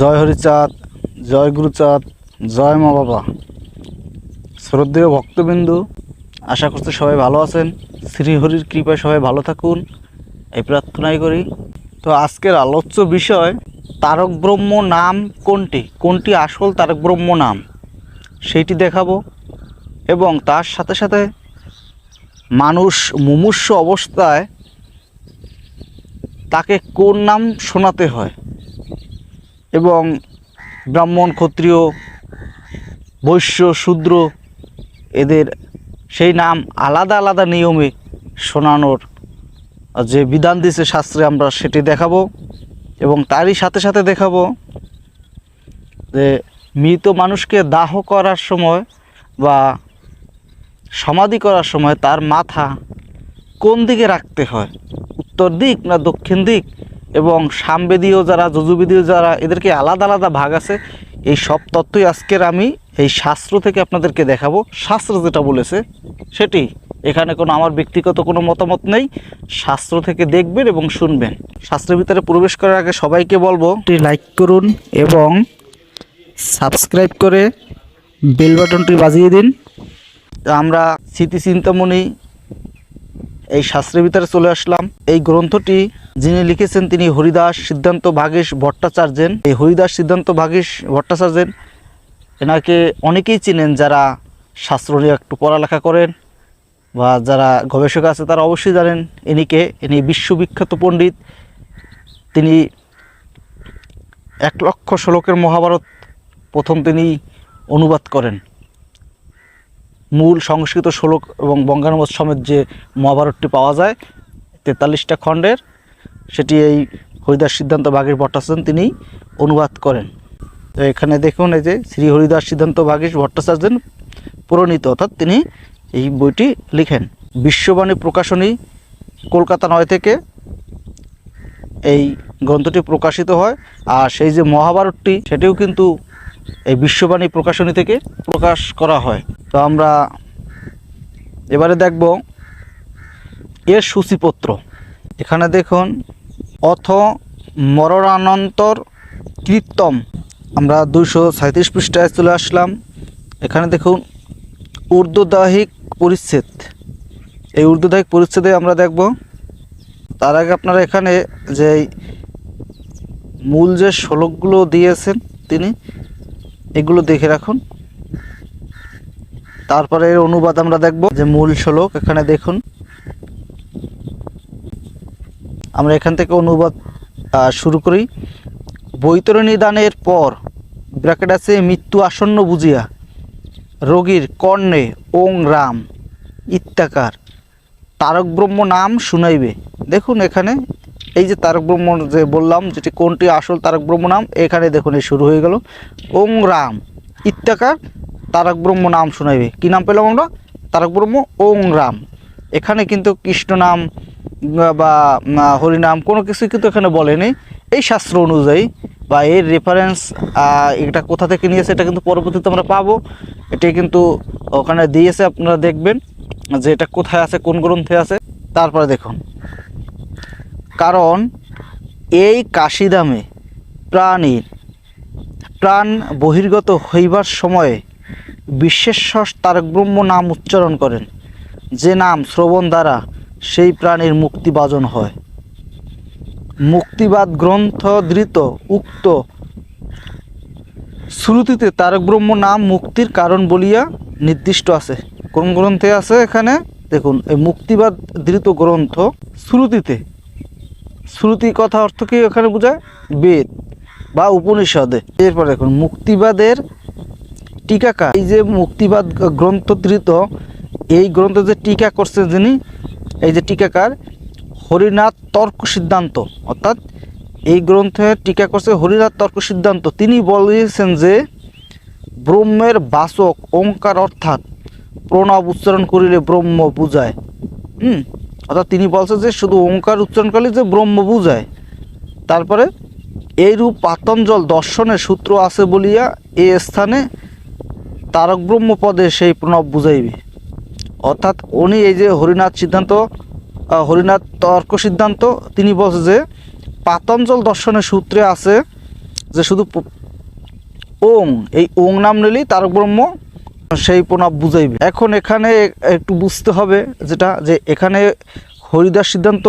জয় হরিচাঁদ, জয় গুরুচাঁদ, জয় মা বাবা। শ্রদ্ধেয় ভক্তবিন্দু, আশা করছি সবাই ভালো আছেন। শ্রীহরির কৃপায় সবাই ভালো থাকুন, এই প্রার্থনাই করি। তো আজকের আলোচ্য বিষয়, তারক ব্রহ্ম নাম কোনটি? কোনটি আসল তারক ব্রহ্ম নাম? সেইটি দেখাবো। এবং তার সাথে সাথে মানুষ মুমূর্ষ অবস্থায় তাকে কোন নাম শোনাতে হয়? এবং ব্রাহ্মণ, ক্ষত্রিয়, বৈশ্য, শূদ্র, এদের সেই নাম আলাদা আলাদা নিয়মে শোনানোর যে বিধান দিয়েছে শাস্ত্রে আমরা সেটি দেখাবো এবং তারই সাথে সাথে দেখাবো যে মৃত মানুষকে দাহ করার সময় বা সমাধি করার সময় তার মাথা কোন দিকে রাখতে হয়? উত্তর দিক না দক্ষিণ দিক? এবং সামবেদীয় যারা, যজুবেদীয় যারা, এদেরকে আলাদা আলাদা ভাগ আছে। এই সব তথ্যই আজকের আমি এই শাস্ত্র থেকে আপনাদেরকে দেখাবো। শাস্ত্র যেটা বলেছে, সেটি এখানে কোনো আমার ব্যক্তিগত কোনো মতামত নেই। শাস্ত্র থেকে দেখবেন এবং শুনবেন। শাস্ত্রের ভিতরে প্রবেশ করার আগে সবাইকে বলব লাইক করুন এবং সাবস্ক্রাইব করে বেল বাটনটি বাজিয়ে দিন। আমরা স্মৃতি চিন্তামণি এই শাস্ত্রের ভিতরে চলে আসলাম। এই গ্রন্থটি যিনি লিখেছেন তিনি হরিদাস সিদ্ধান্ত ভাগেশ ভট্টাচার্যেন এই হরিদাস সিদ্ধান্ত ভাগেশ ভট্টাচার্যেন এনাকে অনেকেই চিনেন যারা শাস্ত্র নিয়ে একটু পড়ালেখা করেন বা যারা গবেষক আছে তারা অবশ্যই জানেন ইনিকে। ইনি বিশ্ববিখ্যাত পণ্ডিত। তিনি এক লক্ষ শ্লোকের মহাভারত প্রথম তিনি অনুবাদ করেন। মূল সংস্কৃত শ্লোক এবং বঙ্গানুবাদ সমেত যে মহাভারতটি পাওয়া যায়, তেতাল্লিশটা খণ্ডের, সেটি এই হরিদাস সিদ্ধান্ত বাগেশ ভট্টাচার্য তিনি অনুবাদ করেন। তো এখানে দেখুন এই যে শ্রী হরিদাস সিদ্ধান্ত বাগেশ ভট্টাচার্য প্রণীত অর্থাৎ তিনি এই বইটি লিখেন। বিশ্ববাণী প্রকাশনী কলকাতা নয় থেকে এই গ্রন্থটি প্রকাশিত হয়, আর সেই যে মহাভারতটি, সেটিও কিন্তু এই বিশ্ববাণী প্রকাশনী থেকে প্রকাশ করা হয়। তো আমরা এবারে দেখব এর সূচিপত্র। এখানে দেখুন, অথ মরণানন্তর কীর্তম। আমরা দুশো সাঁত্রিশ পৃষ্ঠায় চলে আসলাম। এখানে দেখুন, ঊর্ধ্বদাহিক পরিচ্ছেদ। এই ঊর্ধ্বদাহিক পরিচ্ছেদে আমরা দেখব, তার আগে আপনারা এখানে যে মূল যে শ্লোকগুলো দিয়েছেন তিনি এগুলো দেখে রাখুন। তারপরে এর অনুবাদ আমরা দেখব যে মূল শ্লোক, এখানে দেখুন। আমরা এখান থেকে অনুবাদ শুরু করি। বৈতরণী দানের পর, ব্র্যাকেট আছে, মৃত্যু আসন্ন বুঝিয়া, রোগীর কর্ণে ওং রাম, ইত্যাকার। তারক ব্রহ্ম নাম শুনাইবে। দেখুন এখানে এই যে তারক ব্রহ্ম যে বললাম, যেটি কোনটি আসল তারক ব্রহ্ম নাম, এখানে দেখুন, এই শুরু হয়ে গেল। ওং রাম ইত্যাকার তারক ব্রহ্ম নাম শুনাইবে। কি নাম পেলাম আমরা? তারক ব্রহ্ম, ওং রাম। এখানে কিন্তু কৃষ্ণ নাম বা হরিনাম কোনো কিছুই কিন্তু এখানে বলেনি। এই শাস্ত্র অনুযায়ী, বা এর রেফারেন্স এটা কোথা থেকে নিয়েছে, এটা কিন্তু পরবর্তীতে আমরা পাবো। এটি কিন্তু ওখানে দিয়েছে, আপনারা দেখবেন যে এটা কোথায় আছে, কোন গ্রন্থে আছে। তারপরে দেখুন কারণ এই কাশিদামে প্রাণীর প্রাণ বহির্গত হইবার সময়ে বিশ্বেশ্বর তারক ব্রহ্ম নাম উচ্চারণ করেন, যে নাম শ্রবণ দ্বারা সেই প্রাণীর মুক্তিবাজন হয়। মুক্তিবাদ গ্রন্থ ধৃত উক্ত শ্রুতিতে তারক ব্রহ্ম নাম মুক্তির কারণ বলিয়া নির্দিষ্ট আছে। কোন গ্রন্থে আছে এখানে? দেখুন, এই মুক্তিবাদ ধৃত গ্রন্থ শ্রুতিতে। শ্রুতি কথা অর্থ কি এখানে বোঝায়? বেদ বা উপনিষদে। এরপর দেখুন, মুক্তিবাদের টিকাকার এই যে মুক্তিবাদ গ্রন্থ ধৃত এই গ্রন্থ যে টিকা করছেন যিনি, এই যে টিকাকার হরিনাথ তর্ক সিদ্ধান্ত, অর্থাৎ এই গ্রন্থে টিকা করছে হরিনাথ তর্ক সিদ্ধান্ত। তিনি বলেছেন যে, ব্রহ্মের বাসক ওঙ্কার অর্থাৎ প্রণব উচ্চারণ করিলে ব্রহ্ম বুঝায়। হুম? অর্থাৎ তিনি বলছে যে শুধু ওঙ্কার উচ্চারণ করলে যে ব্রহ্ম বুঝায়, তারপরে এইরূপ পাতঞ্জল দর্শনের সূত্র আছে বলিয়া এ স্থানে তারক ব্রহ্ম পদে সেই প্রণব বুঝাইবে। অর্থাৎ উনি এই যে হরিনাথ সিদ্ধান্ত হরিনাথ তর্ক সিদ্ধান্ত, তিনি বলছে যে পাতঞ্জল দর্শনের সূত্রে আছে যে শুধু ওং, এই ওং নাম নিলেই তারক ব্রহ্ম সেই প্রণাম বুঝাইবে। এখন এখানে একটু বুঝতে হবে যেটা, যে এখানে হরিদাস সিদ্ধান্ত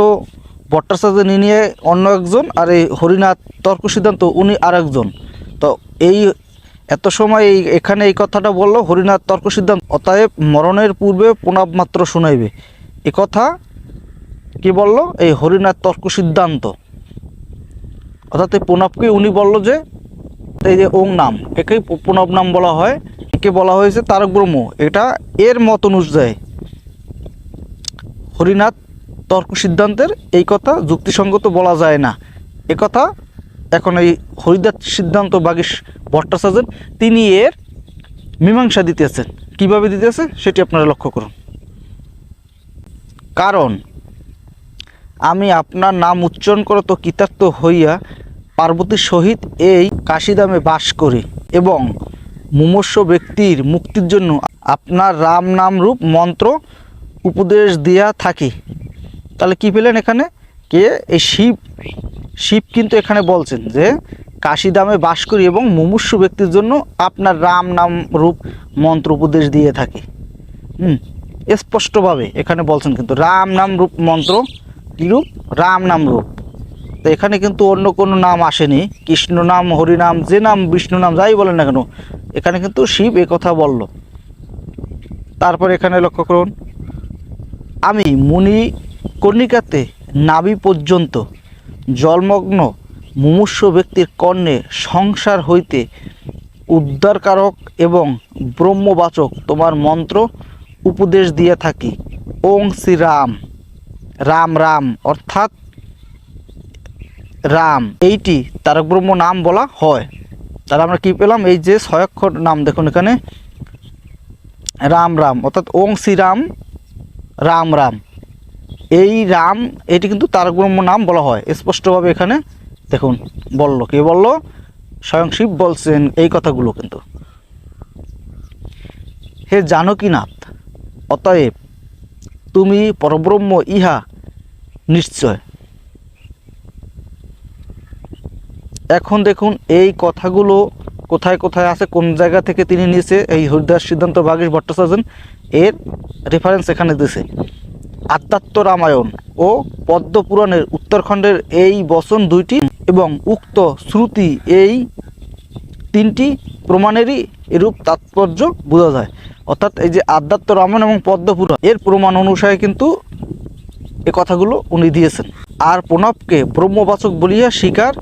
ভট্টাচার্য নিয়ে অন্য একজন আর এই হরিনাথ তর্ক সিদ্ধান্ত উনি আর একজন তো এই এত সময় এই এখানে এই কথাটা বলল, হরিনাথ তর্ক সিদ্ধান্ত, অতএব মরণের পূর্বে প্রণাম মাত্র শোনাইবে। এ কথা কি বলল? এই হরিনাথ তর্ক সিদ্ধান্ত। অর্থাৎ এই প্রণবকে উনি বলল যে এই যে ওং নাম, একেই প- প্রণব নাম বলা হয়। একে বলা হয়েছে তারক ব্রহ্ম এটা এর মত অনুযায়ী। হরিনাথ তর্ক সিদ্ধান্তের এই কথা যুক্তিসঙ্গত বলা যায় না। কথা এখন এই হরিদাস সিদ্ধান্ত বাগিস ভট্টাচার্যের, তিনি এর মীমাংসা দিতেছেন। কীভাবে দিতেছে সেটি আপনারা লক্ষ্য করুন। কারণ, আমি আপনার নাম উচ্চারণ করে তো কৃতার্থ হইয়া পার্বতীর সহিত এই কাশিদামে বাস করি এবং মুমস্য ব্যক্তির মুক্তির জন্য আপনার রাম নাম রূপ মন্ত্র উপদেশ দিয়া থাকি। তাহলে কি পেলেন এখানে? কে? এই শিব। শিব কিন্তু এখানে বলছেন যে কাশিদামে বাস করি এবং মুমূর্ষু ব্যক্তির জন্য আপনার রাম নাম রূপ মন্ত্র উপদেশ দিয়ে থাকি। হুম, স্পষ্টভাবে এখানে বলছেন কিন্তু রাম নাম রূপ মন্ত্র কী রূপ? রাম নাম রূপ। তো এখানে কিন্তু অন্য কোনো নাম আসেনি। কৃষ্ণ নাম, হরি নাম, যে নাম, বিষ্ণু নাম, যাই বলেন না কেন, এখানে কিন্তু শিব এ কথা বলল। তারপর এখানে লক্ষ্য করুন, আমি মুনি কর্ণিকাতে নাভি পর্যন্ত জলমগ্ন মুমূর্ষ ব্যক্তির কর্ণে সংসার হইতে উদ্ধারকারক এবং ব্রহ্মবাচক তোমার মন্ত্র উপদেশ দিয়ে থাকি। ওং শ্রী রাম রাম রাম, অর্থাৎ রাম। এইটি তারক ব্রহ্ম নাম বলা হয়। তাহলে আমরা কি পেলাম? এই যে ছয়াক্ষর নাম দেখুন এখানে। রাম রাম, অর্থাৎ ওং শ্রী রাম রাম রাম। এই রাম, এটি কিন্তু তারক ব্রহ্ম নাম বলা হয়। স্পষ্টভাবে এখানে দেখুন, বলল। কে বলল? স্বয়ং শিব বলছেন এই কথাগুলো কিন্তু। হে জানকীনাথ, অতএব তুমি পরব্রহ্ম ইহা নিশ্চয় এখন দেখুন এই কথাগুলো কোথায় কোথায় আছে, কোন জায়গা থেকে তিনি নিয়েছে, এই হরিদাস সিদ্ধান্ত বাগীশ ভট্টাচার্য এর রেফারেন্স এখানে দিয়েছে আধ্যাত্ম রামায়ণ ও পদ্মপুরাণের উত্তরখণ্ডের এই বচন দুইটি এবং উক্ত শ্রুতি এই তিনটি প্রমাণেরই এরূপ তাৎপর্য বোঝা যায়। অর্থাৎ এই যে আধ্যাত্ম রামায়ণ এবং পদ্মপুরাণ এর প্রমাণ অনুসারে কিন্তু এ কথাগুলো উনি দিয়েছেন। আর প্রণবকে ব্রহ্মবাচক বলিয়া স্বীকার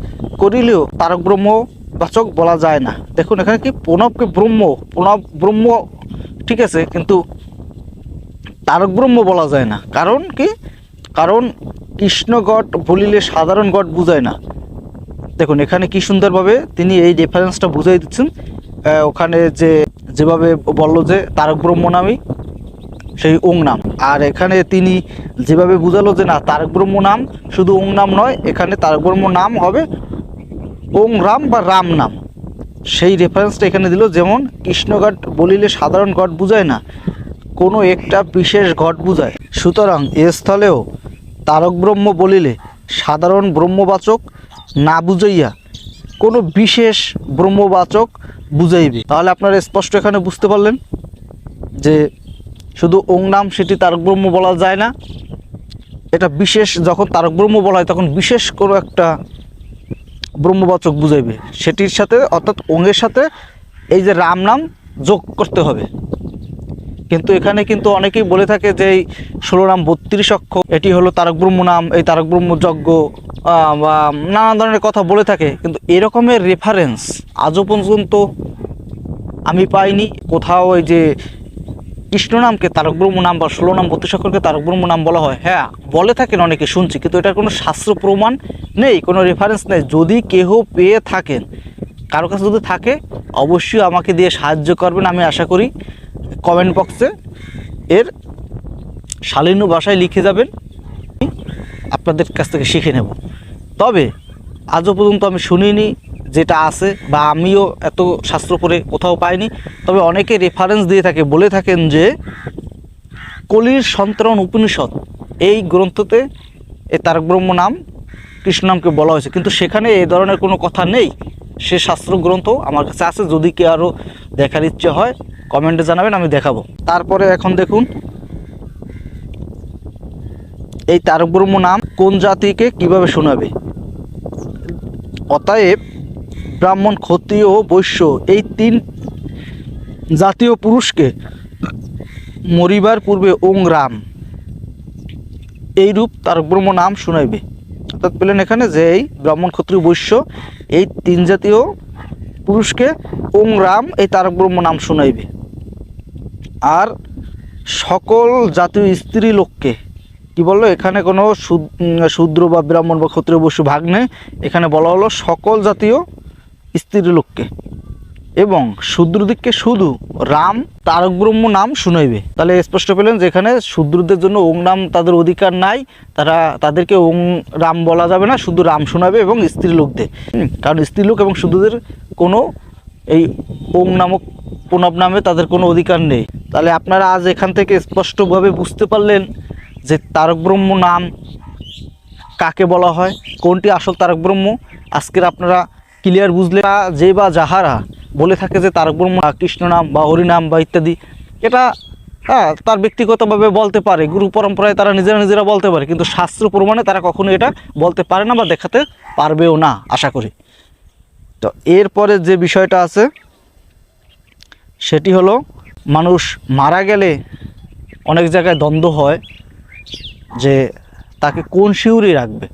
করিলেও তারক ব্রহ্মবাচক বলা যায় না। দেখুন, এখানে কি প্রণবকে ব্রহ্ম প্রণব ব্রহ্ম, ঠিক আছে, কিন্তু তারক ব্রহ্ম বলা যায় না। কারণ কি? কারণ কৃষ্ণ গট বলিলে সাধারণ গট বুঝায় না। দেখুন, এখানে কি সুন্দরভাবে তিনি এই রেফারেন্সটা বুঝাই দিচ্ছেন। ওখানে যে, যেভাবে বলল যে তারক ব্রহ্ম নামই সেই ওং নাম। আর এখানে তিনি যেভাবে বুঝালো যে না তারক ব্রহ্ম নাম শুধু ওং নাম নয়, এখানে তারক ব্রহ্ম নাম হবে ওং রাম বা রাম নাম। সেই রেফারেন্সটা এখানে দিল, যেমন কৃষ্ণঘাট বলিলে সাধারণ ঘট বুঝায় না, কোনো একটা বিশেষ ঘট বুঝায়। সুতরাং এ স্থলেও তারক ব্রহ্ম বলিলে সাধারণ ব্রহ্মবাচক না বুঝাইয়া কোনো বিশেষ ব্রহ্মবাচক বুঝাইবে। তাহলে আপনারা স্পষ্ট এখানে বুঝতে পারলেন যে শুধু ওং নাম সেটি তারক ব্রহ্ম বলা যায় না। এটা বিশেষ যখন তারক ব্রহ্ম বলা হয়, তখন বিশেষ কোনো একটা ব্রহ্মবাচক বুঝাইবে। সেটির সাথে, অর্থাৎ ওঙের সাথে এই যে রাম নাম যোগ করতে হবে। কিন্তু এখানে কিন্তু অনেকেই বলে থাকে যে এই ষোলো নাম বত্রিশ অক্ষর এটি হলো তারক ব্রহ্ম নাম, এই তারক ব্রহ্ম যজ্ঞ বা নানা ধরনের কথা বলে থাকে। কিন্তু এরকমের রেফারেন্স আজও পর্যন্ত আমি পাইনি। কোথাও ওই যে কৃষ্ণ নামকে তারক ব্রহ্ম নাম বা ষোলো নাম বত্রিশ তারক ব্রহ্ম নাম বলা হয়। হ্যাঁ বলে থাকেন অনেকে, শুনছি। কিন্তু এটার কোনো শাস্ত্র প্রমাণ নেই, কোনো রেফারেন্স নেই। যদি কেহ পেয়ে থাকেন, কারও কাছে যদি থাকে, অবশ্যই আমাকে দিয়ে সাহায্য করবেন আমি আশা করি। কমেন্ট বক্সে এর শালীন ভাষায় লিখে যাবেন। আপনাদের কাছ থেকে শিখে নেব। তবে আজও পর্যন্ত আমি শুনিনি যেটা আছে বা আমিও এত শাস্ত্র পড়ে কোথাও পাইনি। তবে অনেকে রেফারেন্স দিয়ে থাকে, বলে থাকেন যে কলির সন্তরণ উপনিষদ এই গ্রন্থতে এ তারক ব্রহ্ম নাম, কৃষ্ণ নামকে বলা হয়েছে। কিন্তু সেখানে এই ধরনের কোনো কথা নেই। সে শাস্ত্র গ্রন্থ আমার কাছে আছে, যদি কি আরও দেখার ইচ্ছে হয় কমেন্টে জানাবেন, আমি দেখাবো। তারপরে এখন দেখুন, এই তারক ব্রহ্ম নাম কোন জাতিকে কীভাবে শোনাবে? অতএব ব্রাহ্মণ ক্ষত্রিয় ও বৈশ্য, এই তিন জাতীয় পুরুষকে মরিবার পূর্বে ওং রাম। এইরূপ তারক ব্রহ্ম নাম শুনাইবে। অর্থাৎ পেলেন এখানে যে এই ব্রাহ্মণ ক্ষত্রিয় বৈশ্য, এই তিন জাতীয় পুরুষকে ওং রাম এই তারক ব্রহ্ম নাম শুনাইবে। আর সকল জাতীয় স্ত্রী লোককে, কি বলল? এখানে কোনো শূদ্র বা ব্রাহ্মণ বা ক্ষত্রিয় বৈশ্য ভাগ নেই। এখানে বলা হলো সকল জাতীয় স্ত্রী লোককে এবং শূদ্রদিককে শুধু রাম তারক ব্রহ্ম নাম শুনাইবে। তাহলে স্পষ্ট পেলেন যে এখানে শূদ্রদের জন্য ওং নাম তাদের অধিকার নাই। তারা, তাদেরকে ওং রাম বলা যাবে না, শুধু রাম শোনাবে এবং স্ত্রীলোকদের। কারণ স্ত্রীলোক এবং শূদ্রদের কোনো এই ওং নামক প্রণব নামে তাদের কোনো অধিকার নেই। তাহলে আপনারা আজ এখান থেকে স্পষ্টভাবে বুঝতে পারলেন যে তারক ব্রহ্ম নাম কাকে বলা হয়, কোনটি আসল তারক ব্রহ্ম আজকের আপনারা ক্লিয়ার বুঝলে যে বা যাহারা বলে থাকে যে তারক ব্রহ্ম কৃষ্ণ নাম বা হরিনাম বা ইত্যাদি, এটা হ্যাঁ তার ব্যক্তিগতভাবে বলতে পারে, গুরু পরম্পরায় তারা নিজেরা নিজেরা বলতে পারে, কিন্তু শাস্ত্র প্রমাণে তারা কখনো এটা বলতে পারে না বা দেখাতে পারবেও না, আশা করি। তো এরপরে যে বিষয়টা আছে, সেটি হলো মানুষ মারা গেলে অনেক জায়গায় দ্বন্দ্ব হয় যে তাকে কোন শিউরি রাখবে?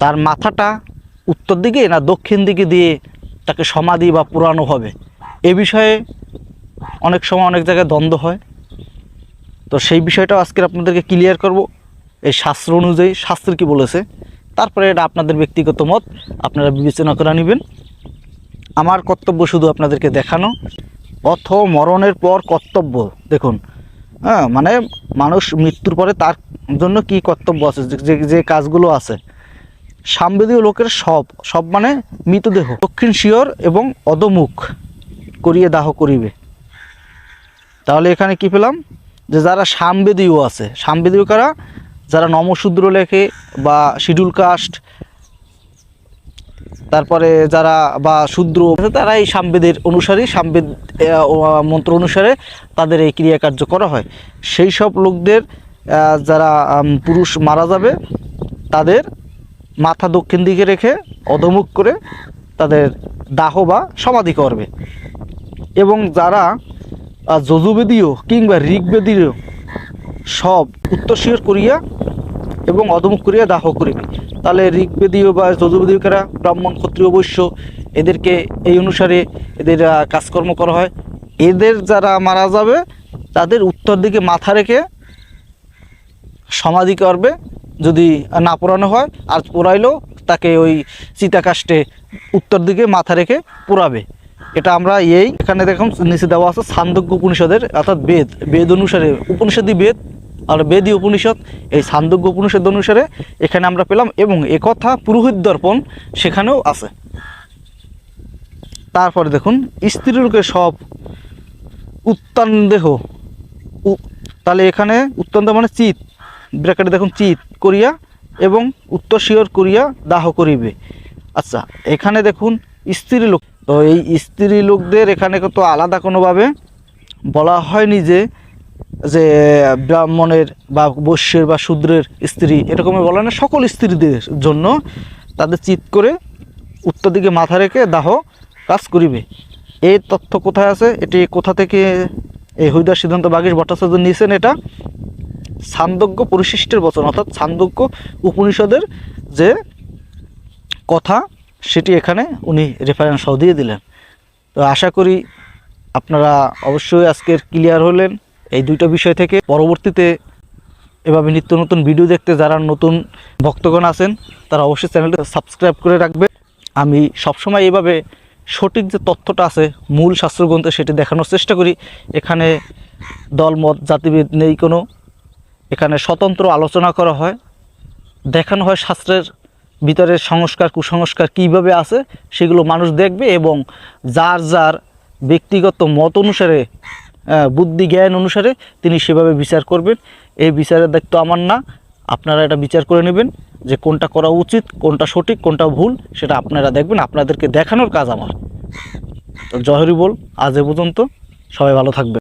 তার মাথাটা উত্তর দিকে না দক্ষিণ দিকে দিয়ে তাকে সমাধি বা পুরানো হবে? এ বিষয়ে অনেক সময় অনেক জায়গায় দ্বন্দ্ব হয়। তো সেই বিষয়টাও আজকের আপনাদেরকে ক্লিয়ার করব। এই শাস্ত্র অনুযায়ী, শাস্ত্র কি বলেছে? তারপরে এটা আপনাদের ব্যক্তিগত মত, আপনারা বিবেচনা করে নেবেন। আমার কর্তব্য শুধু আপনাদেরকে দেখানো। অথ মরণের পর কর্তব্য, দেখুন। হ্যাঁ মানে মানুষ মৃত্যুর পরে তার জন্য কি কর্তব্য আছে? যে যে কাজগুলো আছে। সাম্বেদীয় লোকের সব সব মানে মৃতদেহ। দক্ষিণ শিয়র এবং অদমুখ করিয়ে দাহ করিবে। তাহলে এখানে কি পেলাম? যে যারা সামবেদীয় আছে, সামবেদীয় কারা? যারা নমশূদ্র লেখে বা শিডিউল কাস্ট, তারপরে যারা বা শূদ্র তারা এই সামবেদের অনুসারী, সামবেদ মন্ত্র অনুসারে তাদের এই ক্রিয়াকার্য করা হয়। সেই সব লোকদের যারা পুরুষ মারা যাবে, তাদের মাথা দক্ষিণ দিকে রেখে অধমুখ করে তাদের দাহ বা সমাধি করবে। এবং যারা যজুবেদীয় কিংবা ঋগ্বেদীয় সব উত্তরশীয় করিয়া এবং অধমুখ করিয়া দাহ করিবে। তাহলে ঋগ্বেদীয় বা যজুবেদীয়কেরা ব্রাহ্মণ, ক্ষত্রিয় বৈশ্য এদেরকে এই অনুসারে এদের কাজকর্ম করা হয়। এদের যারা মারা যাবে, তাদের উত্তর দিকে মাথা রেখে সমাধি করবে। যদি না পোড়ানো হয়, আর পোড়াইলেও তাকে ওই চিতাকাষ্টে উত্তর দিকে মাথা রেখে পোড়াবে। এটা আমরা এই এখানে দেখুন, নিচে দেওয়া আছে ছান্দজ্ঞ উপনিষদের, অর্থাৎ বেদ। বেদ অনুসারে, উপনিষদই বেদ, আর বেদী উপনিষদ, এই ছান্দজ্ঞ উপনিষদ অনুসারে এখানে আমরা পেলাম, এবং একথা পুরোহিত দর্পণ সেখানেও আছে। তারপরে দেখুন স্ত্রীলোকের সব উত্তান দেহ তাহলে এখানে উত্তন্ত মানে চিত। ব্র্যাকেটে দেখুন, চিত। করিয়া এবং উত্তর শিওর করিয়া দাহ করিবে। আচ্ছা এখানে দেখুন স্ত্রী লোক। তো এই স্ত্রী লোকদের এখানে তো আলাদা কোনোভাবে বলা হয়নি যে যে ব্রাহ্মণের বা বৈশ্যের বা শূদ্রের স্ত্রী, এরকমই বলা না, সকল স্ত্রীদের জন্য তাদের চিত করে উত্তর দিকে মাথা রেখে দাহ কাজ করিবে। এই তথ্য কোথায় আছে? এটি কোথা থেকে? এই হরিদাস সিদ্ধান্ত বাগেশ ভট্টাচার্য নিয়েছেন এটা। ছান্দজ্ঞ পরিশিষ্টের বচন, অর্থাৎ ছান্দজ্ঞ উপনিষদের যে কথা, সেটি এখানে উনি রেফারেন্স সহ দিয়ে দিলেন। তো আশা করি আপনারা অবশ্যই আজকের ক্লিয়ার হলেন এই দুইটা বিষয় থেকে। পরবর্তীতে এভাবে নিত্য নতুন ভিডিও দেখতে যারা নতুন ভক্তগণ আছেন, তারা অবশ্যই চ্যানেলটা সাবস্ক্রাইব করে রাখবে আমি সবসময় এইভাবে সঠিক যে তথ্যটা আছে, মূল শাস্ত্রগ্রন্থে সেটি দেখানোর চেষ্টা করি। এখানে দলমত, জাতিভেদ নেই কোনো। এখানে স্বতন্ত্র আলোচনা করা হয়। দেখানো হয় শাস্ত্রের ভিতরে সংস্কার, কুসংস্কার কীভাবে আছে, সেগুলো মানুষ দেখবে এবং যার যার ব্যক্তিগত মত অনুসারে বুদ্ধি, জ্ঞান অনুসারে তিনি সেভাবে বিচার করবেন। এই বিচারের দায়িত্ব আমার না। আপনারা এটা বিচার করে নেবেন যে কোনটা করা উচিত, কোনটা সঠিক, কোনটা ভুল, সেটা আপনারা দেখবেন। আপনাদেরকে দেখানোর কাজ আমার। তো জহরি বল, আজ এ পর্যন্ত। সবাই ভালো থাকবে